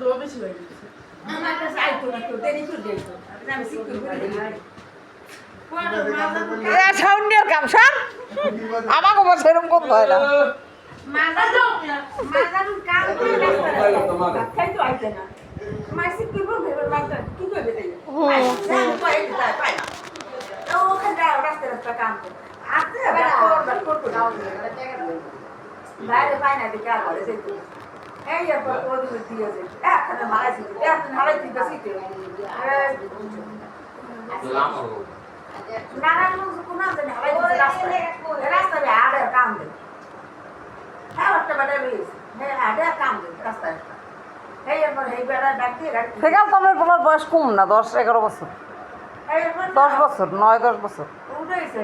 দৌড় বেশি হয়ে গেছে আমার কাছে আইতো না কেউ দেরি করে দিত আমি সিকিউর করে দিই পরে মাজা এ সাউন্ডের কাম সর আমাকে বসে এরকম করতে হয় না। তো বাইরে পাই না দিকে আর ঘরে যেতে এই এরপর ওদের দিয়েছে এখানে মারাইছি এখানে মারাইছি বেশি নারায়ণ কোন জানি হালাই রাস্তা রাস্তা রে আড়ে কাম দে হ্যাঁ একটা বেটা লইস হ্যাঁ আড়ে কাম দিয়ে গাড়ি ঠিক আছে তোমার বলার বয়স কম না দশ এগারো বছর। দশ বছর নয় দশ বছর। উঠাইছে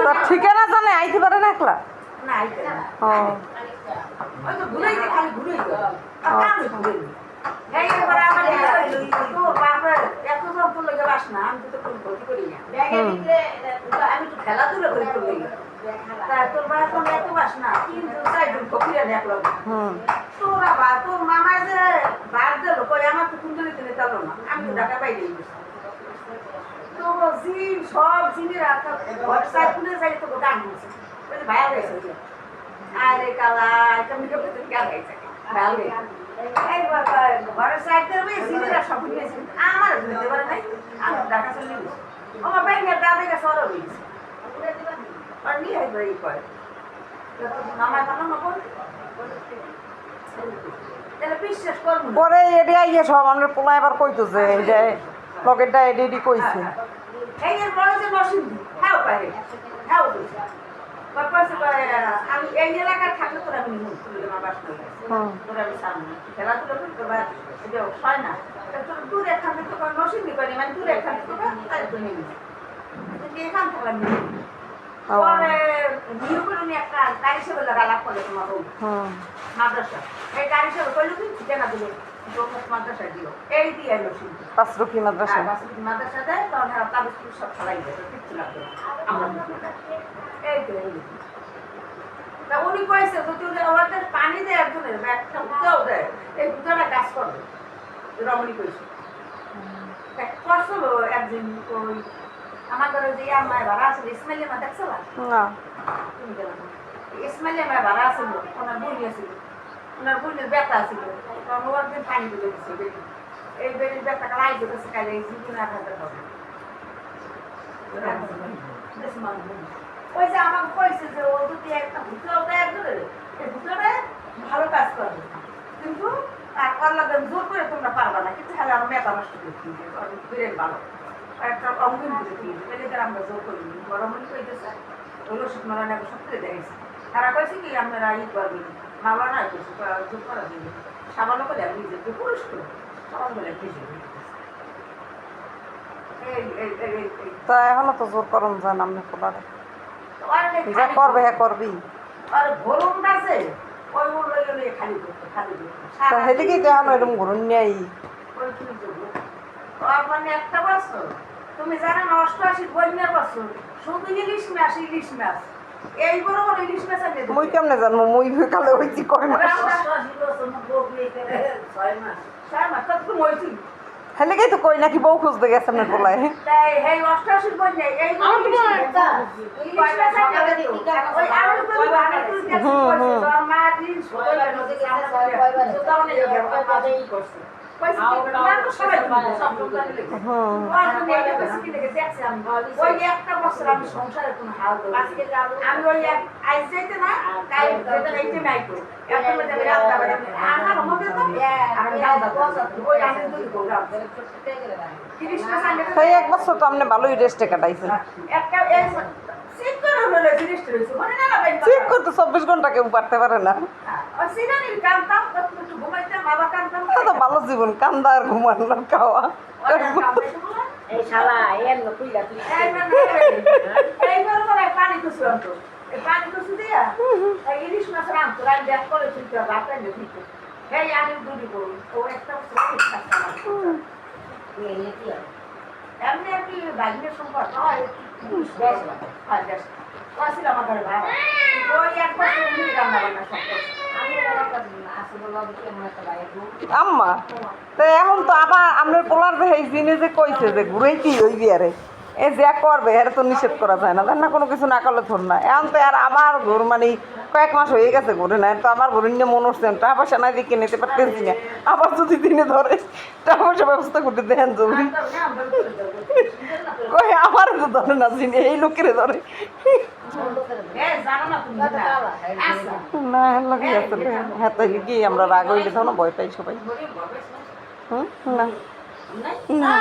তার ঠিকানা জানে আইতে পারে না একলা? তোর তোরা বা তোর মামা যে বার দিল কই আমার তো দিলে চলো না। আমি তো ঢাকা বাইরে তো সব রাখা হোয়াটসঅ্যাপ খুলে যাই তো যে। আরে কালা, এটা সাইড দেবে জিনেরা সব নিয়েছে আমার দিতে পারে নাই। সরো এই করে। করে পরে। আইয়ে সব আমরা পোলা এবার কইতেছে এইটা লগেরটা এডি এডি কইছে হ্যাঁ হ্যাঁ হয় মানে একটা গাড়ি সেবে লাগালাম করে তোমার হুম মাদ্রাসা। এই গাড়ি সেবে করল কি ঠিকানা দিল। মাদ্রাসা দিও এই দিয়ে এলো শুনতে পাঁচরুখি মাদ্রাসা আর বাসন্তী মাদ্রাসা দেয় তখন এরা কাগজ সব ফেলাই দেয় কিচ্ছু লাগবে। আমরা। এই তো এই তো। উনি কয়েছে যদি ওদের ওদের পানি দেয় একজনের একটা উঠাও দেয় এই দুটাটা কাজ করবে রমণী কইছে করছিল একদিন ওই আমাদের যে আমার ভাড়া আছে ইসমাইলি মা দেখছিল না না। আমার ভাড়া আছিল ওনার বই আছিল ওনার বইনের ব্যথা আছিল তখন ও একদিন পানি দিচ্ছে বেরি। এই বেরির ব্যথা কালাই দিতেছে কালে এই জীবনে আর হাতে হবে। ওই যে আমাকে কইছে যে, ও যদি একটা ভুতরাও দেয় ধরে, এই ভুতরে ভালো কাজ করবে। কিন্তু আর আল্লাহ জোর করে তোমরা পারবা না, কিন্তু হ্যাঁ আমার মেটা নষ্ট করে দিবে বিরেন ভালো। একটা অঙ্গন করে দিবে তাহলে আমরা জোর করি গরমনি কইতেছে ওগুলো শুকনো রান্না সত্যি দেখেছি তারা কইছে কি, আপনারা ই করবেন। মামলা না করছে জোর করা দিবে সামান্য করে আমি নিজেকে পুরুষ করে। সামান্য করে ভেজে এই এই এই এই এই। তা এখনও তো জোর করন যায় না আপনি পোলারে যা করবে হ্যাঁ করবি তা কেন এরকম ঘুরন নেই মানে একটা বছর। তুমি জানো অষ্টআশি বন্যার বছর। শুধু ইলিশ মাছ ইলিশ মাছ। মুই কেমনে জানব? মুই কালে হইছি কয় মাস? হেলে কি তো কই নাকি বউ খুঁজতে গেছে আপনার লেগে হুম বছর আমি ওই আইস যাইতে না। নাই তো এখন আমার মধ্যে তো এক বছর তো আপনি ভালোই রেস্টে কাটাইছেন। একটা ঠিক করতে চব্বিশ ঘণ্টা কেউ পারতে পারে না। তা তো ভালো জীবন কান্দা আর ঘুমানোর খাওয়া। এমনি আর কি বাগিনের সম্পর্ক হয় হয় আসিল আমার ওই এক আম্মা, তো এখন তো আবার আপনার পোলার যে এই যে কইছে যে ঘুরেইতেই হইবি আরে এই যে করবে এর তো নিষেধ করা যায় না। তাই না কোনো কিছু না করলে ধর না। এখন তো আর আবার ঘুর মানে কয়েক মাস হয়ে গেছে ঘুরে না তো আবার ঘুরে নিয়ে মনে হচ্ছে টাকা পয়সা নাই দিকে নিতে পারতেছি না। আবার যদি দিনে ধরে টাকা পয়সা ব্যবস্থা করতে দেন জরুরি না, না। কই আমার তো ধরে না চিনি এই লোকের ধরে। না না? না আসলে হ্যাঁ কি আমরা রাগ হইলে তখন ভয় পাই সবাই। হুম? না। না।